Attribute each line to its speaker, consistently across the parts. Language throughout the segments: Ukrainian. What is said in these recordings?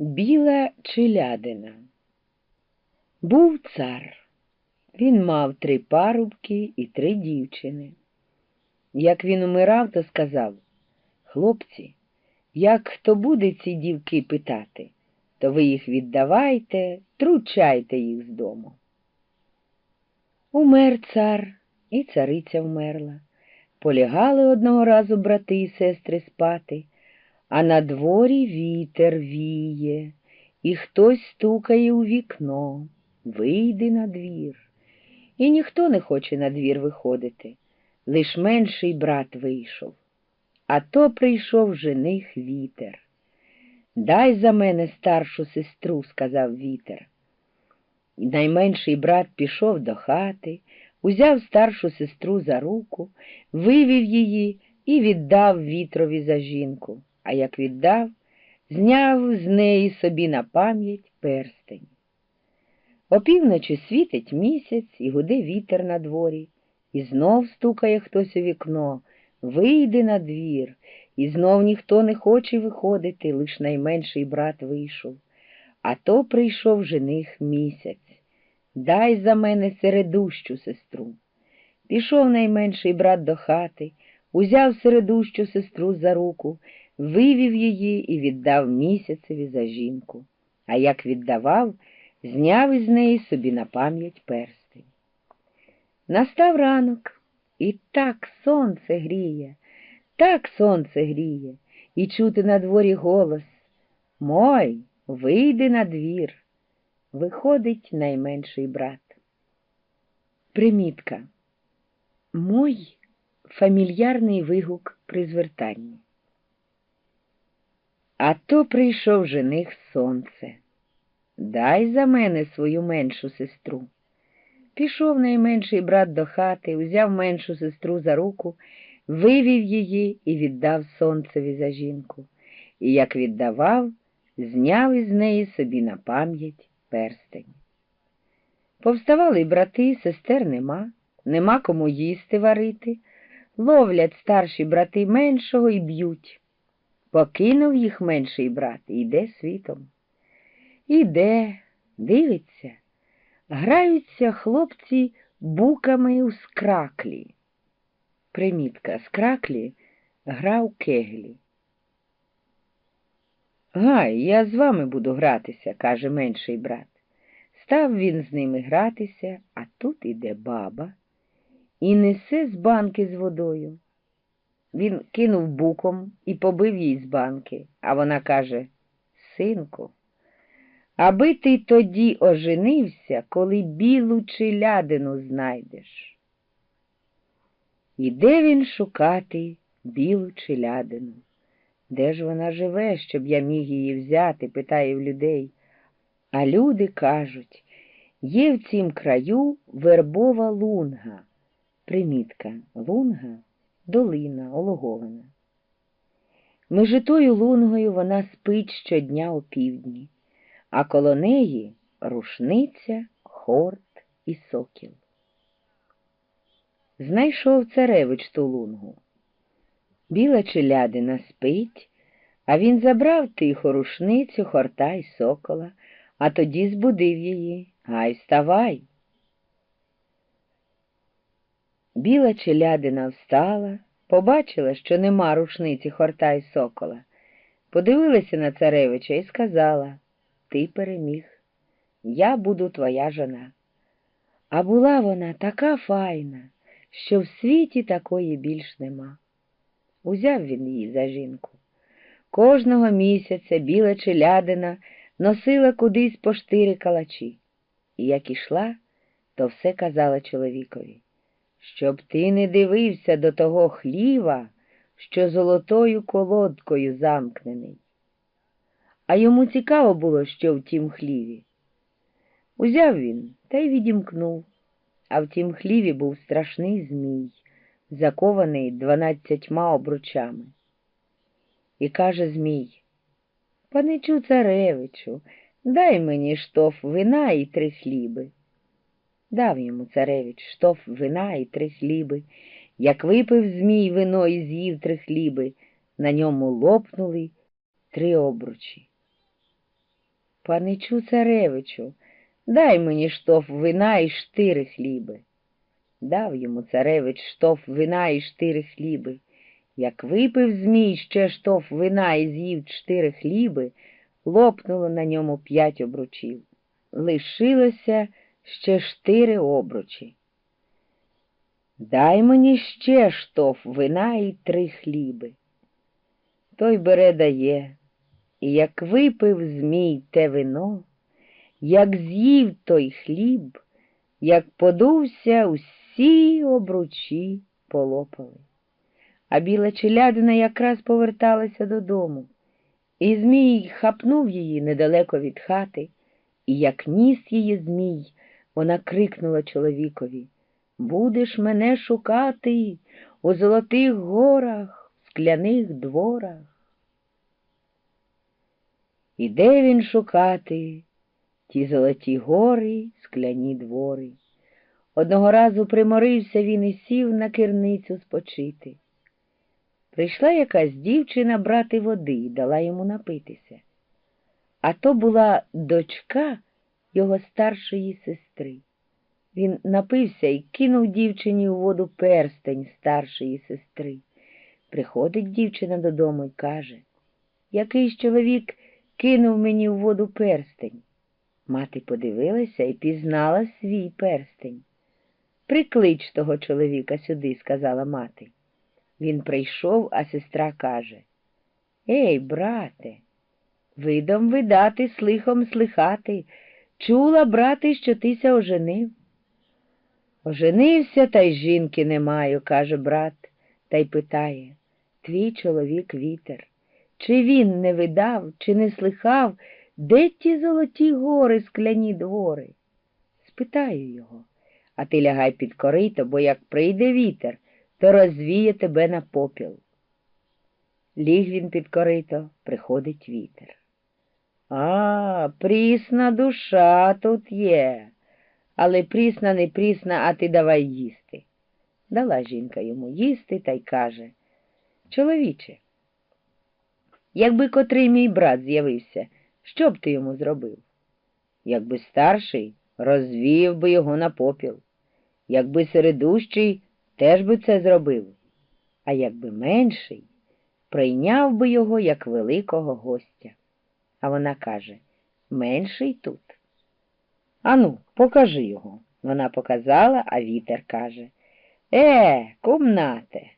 Speaker 1: Біла челядина. Був цар. Він мав три парубки і три дівчини. Як він умирав, то сказав Хлопці, як хто буде ці дівки питати, то ви їх віддавайте, тручайте їх з дому. Умер цар, і цариця вмерла. Полягали одного разу брати і сестри спати, а на дворі вітер віє, і хтось стукає у вікно, вийди на двір. І ніхто не хоче на двір виходити, лиш менший брат вийшов. А то прийшов жених вітер. Дай за мене старшу сестру, сказав вітер. І найменший брат пішов до хати, узяв старшу сестру за руку, вивів її і віддав вітрові за жінку, а як віддав, зняв з неї собі на пам'ять перстень. Опівночі світить місяць і гуде вітер на дворі, і знов стукає хтось у вікно, вийди на двір, і знов ніхто не хоче виходити, лиш найменший брат вийшов. А то прийшов жених місяць. Дай за мене середущу сестру. Пішов найменший брат до хати, узяв середущу сестру за руку, вивів її і віддав місяцеві за жінку. А як віддавав, зняв із неї собі на пам'ять перстень. Настав ранок, і так сонце гріє, так сонце гріє, і чути на дворі голос Мой, вийди на двір. Виходить найменший брат. Примітка. Мой фамільярний вигук при звертанні. А то прийшов жених сонце. Дай за мене свою меншу сестру. Пішов найменший брат до хати, узяв меншу сестру за руку, вивів її і віддав сонцеві за жінку. І як віддавав, зняв із неї собі на пам'ять перстень. Повставали брати, сестер нема, нема кому їсти варити, ловлять старші брати меншого і б'ють. Покинув їх менший брат і йде світом. Іде, дивиться, граються хлопці буками у скраклі. Примітка скраклі грав кеглі. Гай, я з вами буду гратися, каже менший брат. Став він з ними гратися, а тут іде баба і несе з банки з водою. Він кинув буком і побив їй з банки, а вона каже Синку, аби ти тоді оженився, коли білу челядину знайдеш. Іде він шукати білу челядину. Де ж вона живе, щоб я міг її взяти, питає в людей. А люди кажуть, є в цім краю вербова лунга. Примітка лунга долина, ологовина. Межи тою лунгою вона спить щодня о півдні, а коло неї рушниця, хорт і сокіл. Знайшов царевич ту лунгу. Біла челядина спить, а він забрав тихо рушницю, хорта й сокола, а тоді збудив її. Гай, вставай. Біла челядина встала, побачила, що нема рушниці хорта й сокола. Подивилася на царевича і сказала Ти переміг, я буду твоя жона. А була вона така файна, що в світі такої більш нема. Узяв він її за жінку. Кожного місяця біла челядина носила кудись по штири калачі, і як ішла, то все казала чоловікові, щоб ти не дивився до того хліва, що золотою колодкою замкнений. А йому цікаво було, що в тім хліві. Узяв він та й відімкнув, а в тім хліві був страшний змій закований дванадцятьма обручами. І каже Змій, паничу царевичу, дай мені штоф вина і три хліби. Дав йому царевич штоф вина і три хліби. Як випив Змій вино і з'їв три хліби, на ньому лопнули три обручі. Паничу царевичу, дай мені штоф вина і штири хліби. Дав йому царевич штоф вина і штири хліби. Як випив Змій ще штоф вина і з'їв чотири хліби, лопнуло на ньому п'ять обручів. Лишилося ще штири обручі. Дай мені ще штоф вина і три хліби. Той бере дає, і як випив Змій те вино, як з'їв той хліб, як подувся, усі обручі полопали. А біла челядина якраз поверталася додому, і Змій хапнув її недалеко від хати, і як ніс її Змій, вона крикнула чоловікові Будеш мене шукати у золотих горах, скляних дворах. Іде він шукати ті золоті гори, скляні двори. Одного разу приморився він і сів на керницю спочити. Прийшла якась дівчина брати води і дала йому напитися. А то була дочка його старшої сестри. Він напився і кинув дівчині у воду перстень старшої сестри. Приходить дівчина додому і каже, якийсь чоловік кинув мені в воду перстень. Мати подивилася і пізнала свій перстень. Приклич того чоловіка сюди, сказала мати. Він прийшов, а сестра каже Ей, брате, видом видати, слихом слихати. Чула, брате, що тися оженив. Оженився, та й жінки не маю, каже брат, та й питає Твій чоловік вітер. Чи він не видав, чи не слихав, де ті золоті гори, скляні двори? Спитаю його, а ти лягай під корито, бо як прийде вітер, то розвіє тебе на попіл. Ліг він під корито, приходить вітер. А, прісна душа тут є, але прісна, не прісна, а ти давай їсти. Дала жінка йому їсти та й каже Чоловіче, якби котрий мій брат з'явився, що б ти йому зробив? Якби старший, розвів би його на попіл, якби середущий, теж би це зробив, а якби менший, прийняв би його як великого гостя. А вона каже менший тут. Ану, покажи його. Вона показала, а вітер каже Е, кумнате,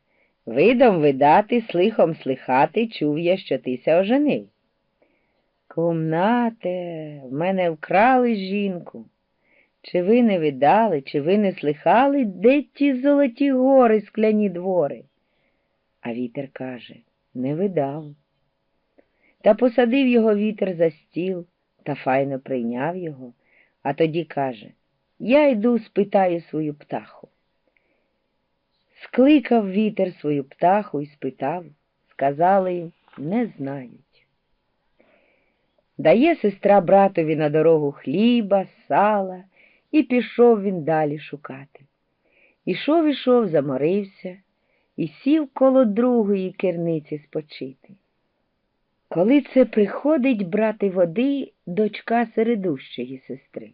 Speaker 1: видом видати, слихом слихати, чув я, що тися оженив. Кумнате, в мене вкрали жінку. Чи ви не видали, чи ви не слихали, де ті золоті гори, скляні двори? А вітер каже не видав. Та посадив його вітер за стіл та файно прийняв його, а тоді каже Я йду спитаю свою птаху. Скликав вітер свою птаху і спитав, сказали не знають. Дає сестра братові на дорогу хліба, сала, і пішов він далі шукати. Ішов, ішов, заморився і сів коло другої керниці спочити. Коли це приходить брати води дочка середущої сестри.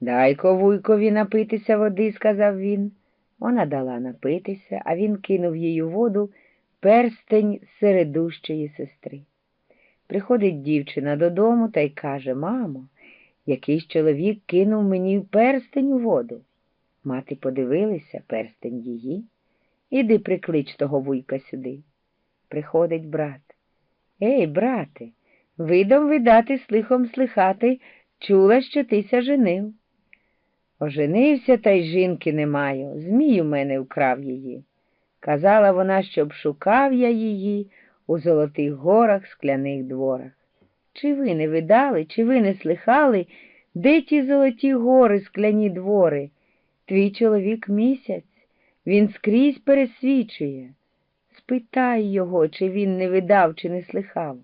Speaker 1: Дай ковуйкові напитися води, сказав він. Вона дала напитися, а він кинув їй у воду перстень середущої сестри. Приходить дівчина додому та й каже Мамо, якийсь чоловік кинув мені перстень у воду. Мати подивилися перстень її. Іди приклич того вуйка сюди. Приходить брат. Ей, брате, видом видати, слихом слихати, чула, що тися женив. Оженився, та й жінки не маю. Змій у мене вкрав її. Казала вона, щоб шукав я її у золотих горах, скляних дворах. Чи ви не видали, чи ви не слихали, де ті золоті гори, скляні двори? Твій чоловік місяць, він скрізь пересвічує спитай його, чи він не видав, чи не слихав.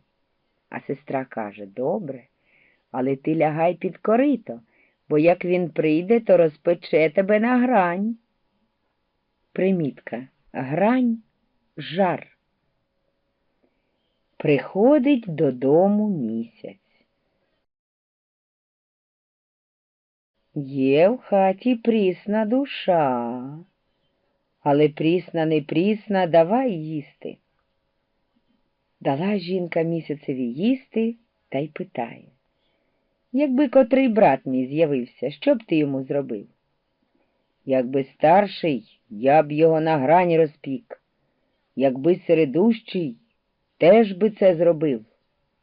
Speaker 1: А сестра каже добре, але ти лягай під корито, бо як він прийде, то розпече тебе на грань. Примітка грань жар. Приходить додому місяць. Є в хаті прісна душа але прісна не прісна, давай їсти. Дала жінка місяцеві їсти та й питає. Якби котрий брат мій з'явився, що б ти йому зробив? Якби старший, я б його на грані розпік, якби середущий, теж би це зробив,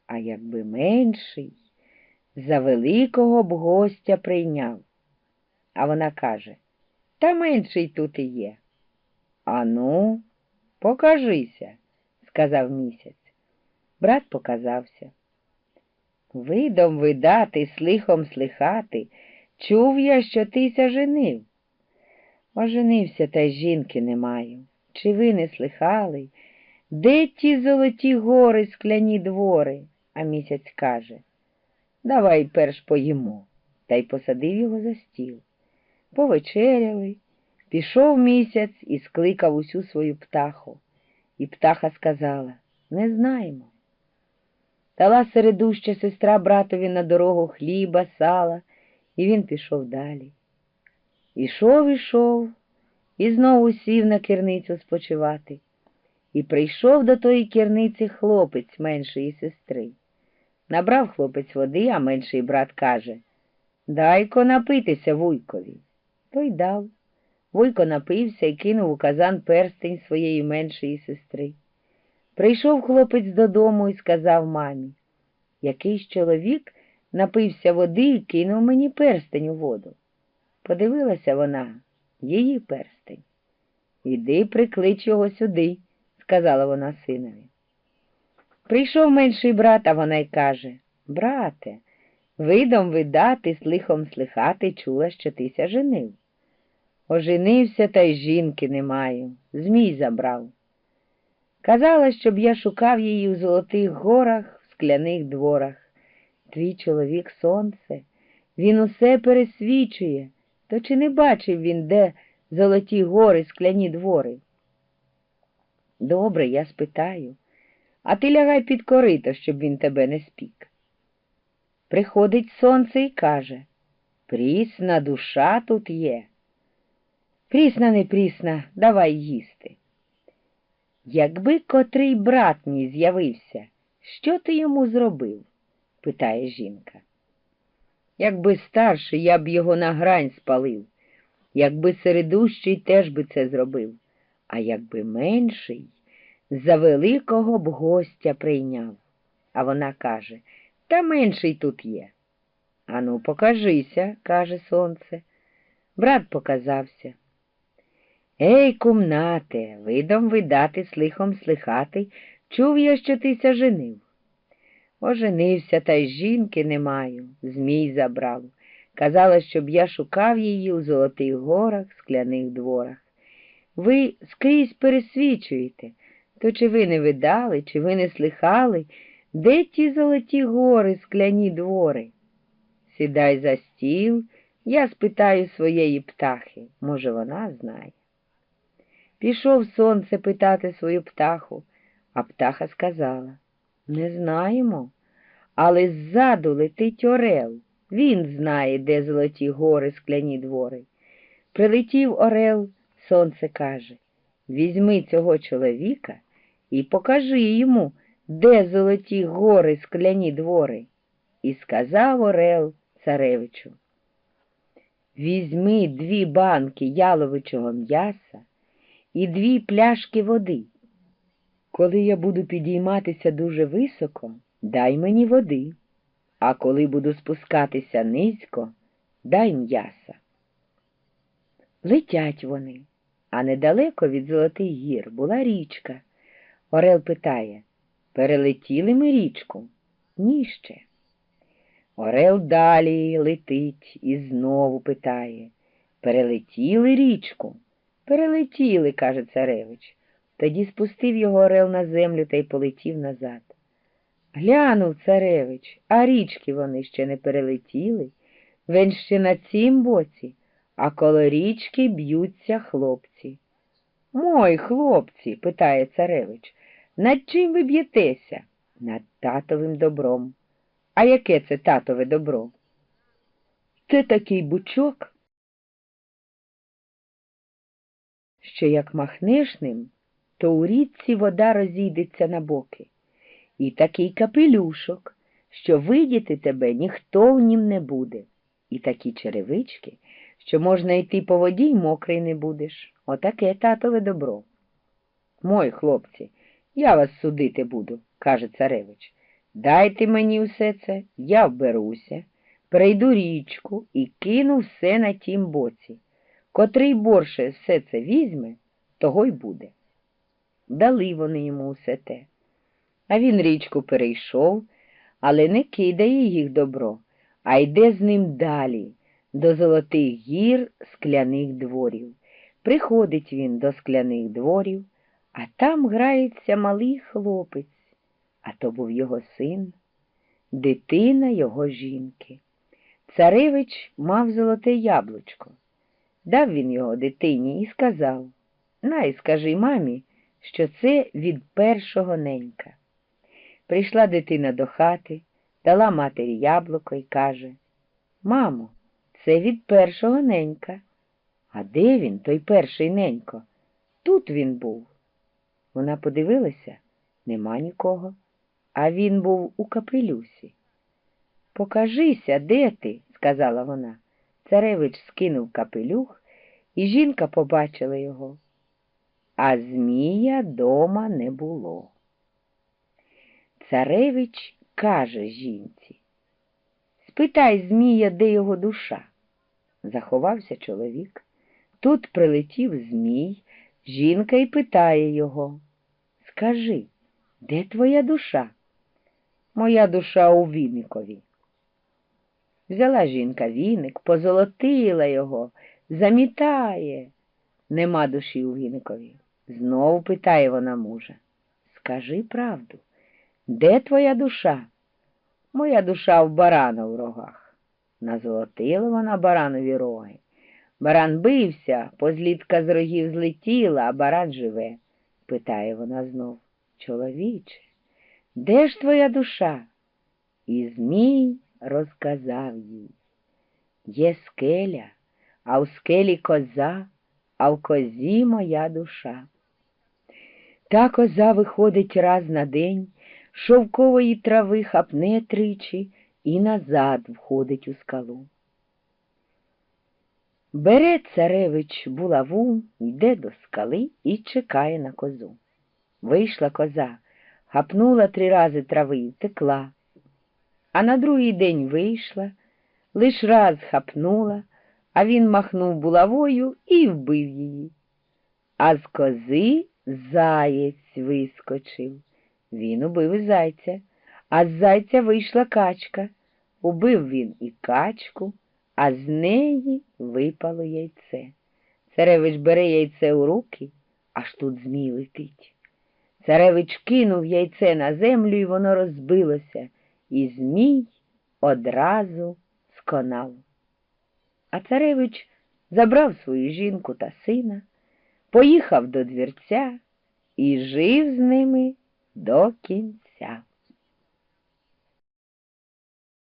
Speaker 1: а якби менший, за великого б гостя прийняв. А вона каже, та менший тут і є. Ану, покажися, сказав місяць. Брат показався. Видом видати, слихом слихати, чув я, що тися женив. Оженився, та й жінки не маю. Чи ви не слихали? Де ті золоті гори, скляні двори? А місяць каже Давай перш поїмо, та й посадив його за стіл. Повечеряли, пішов місяць і скликав усю свою птаху. І птаха сказала Не знаємо. Дала середуща сестра братові на дорогу хліба, сала, і він пішов далі. Ішов, ішов, і знову сів на керницю спочивати. І прийшов до тої керниці хлопець меншої сестри. Набрав хлопець води, а менший брат каже Дай-ко напитися вуйкові. Той дав. Вуйко напився і кинув у казан перстень своєї меншої сестри. Прийшов хлопець додому і сказав мамі, якийсь чоловік напився води і кинув мені перстень у воду. Подивилася вона, її перстень. Іди приклич його сюди, сказала вона синові. Прийшов менший брат, а вона й каже Брате, видом видати, слихом слихати, чула, що тися женив. Оженився, та й жінки не маю, Змій забрав. Казала, щоб я шукав її в золотих горах, в скляних дворах. Твій чоловік сонце, він усе пересвічує, то чи не бачив він, де золоті гори, скляні двори? Добре, я спитаю, а ти лягай під корито, щоб він тебе не спік. Приходить сонце і каже Прісна душа тут є. Прісна, не прісна, давай їсти. Якби котрий брат мій з'явився, що ти йому зробив? питає жінка. Якби старший, я б його на грань спалив, якби середущий теж би це зробив, а якби менший, за великого б гостя прийняв. А вона каже Та менший тут є. Ану, покажися, каже сонце. Брат показався. Ей, кумнате, видом видати, слихом слихати, чув я, що тися женив. Оженився, та й жінки не маю, Змій забрав. Казала, щоб я шукав її у золотих горах, скляних дворах. Ви скрізь пересвічуєте, то чи ви не видали, чи ви не слихали, де ті золоті гори, скляні двори? Сідай за стіл, я спитаю своєї птахи, може, вона знає. Пішов сонце питати свою птаху, а птаха сказала не знаємо, але ззаду летить орел. Він знає, де золоті гори, скляні двори. Прилетів орел, сонце каже Візьми цього чоловіка і покажи йому, де золоті гори, скляні двори. І сказав Орел царевичу. Візьми дві банки яловичого м'яса і дві пляшки води. Коли я буду підійматися дуже високо, дай мені води, а коли буду спускатися низько, дай м'яса. Летять вони, а недалеко від Золотих гір була річка. Орел питає Перелетіли ми річку? Ні ще. Орел далі летить і знову питає Перелетіли річку? Перелетіли, каже царевич. Тоді спустив його орел на землю та й полетів назад. Глянув царевич, а річки вони ще не перелетіли. Він ще на цім боці, а коло річки б'ються хлопці. Мой хлопці, питає царевич, над чим ви б'єтеся? Над татовим добром. А яке це татове добро? Це такий бучок, що як махнеш ним, то у річці вода розійдеться на боки. І такий капелюшок, що видіти тебе ніхто в нім не буде. І такі черевички, що можна йти по воді й мокрий не будеш. Отаке татове добро. Мой хлопці, я вас судити буду, каже царевич. Дайте мені усе це, я вберуся, прийду річку і кину все на тім боці. Котрий борше все це візьме, того й буде. Дали вони йому усе те. А він річку перейшов, але не кидає їх добро, а йде з ним далі, до золотих гір скляних дворів. Приходить він до скляних дворів, а там грається малий хлопець, а то був його син, дитина його жінки. Царевич мав золоте яблучко. Дав він його дитині і сказав Най, скажи мамі, що це від першого ненька. Прийшла дитина до хати, дала матері яблуко і каже Мамо, це від першого ненька. А де він, той перший ненько? Тут він був. Вона подивилася нема нікого, а він був у капелюсі. Покажися, де ти? сказала вона. Царевич скинув капелюх, і жінка побачила його. А Змія дома не було. Царевич каже жінці, спитай Змія, де його душа. Заховався чоловік. Тут прилетів Змій, жінка й питає його. Скажи, де твоя душа? Моя душа у віникові. Взяла жінка віник, позолотила його, замітає. Нема душі у віникові. Знову питає вона мужа. Скажи правду, де твоя душа? Моя душа в барана в рогах. Назолотила вона баранові роги. Баран бився, позлітка з рогів злетіла, а баран живе, питає вона знов. Чоловіче, де ж твоя душа? І Змій розказав їй. Є скеля, а в скелі коза, а в козі моя душа. Та коза виходить раз на день, шовкової трави хапне тричі і назад входить у скалу. Бере царевич булаву, йде до скали і чекає на козу. Вийшла коза, хапнула три рази трави і втекла, а на другий день вийшла, лиш раз хапнула, а він махнув булавою і вбив її. А з кози заєць вискочив. Він убив і зайця, а з зайця вийшла качка. Убив він і качку, а з неї випало яйце. Царевич бере яйце у руки, аж тут змій летить. Царевич кинув яйце на землю, і воно розбилося, і Змій одразу сконав. А царевич забрав свою жінку та сина, поїхав до двірця і жив з ними до кінця.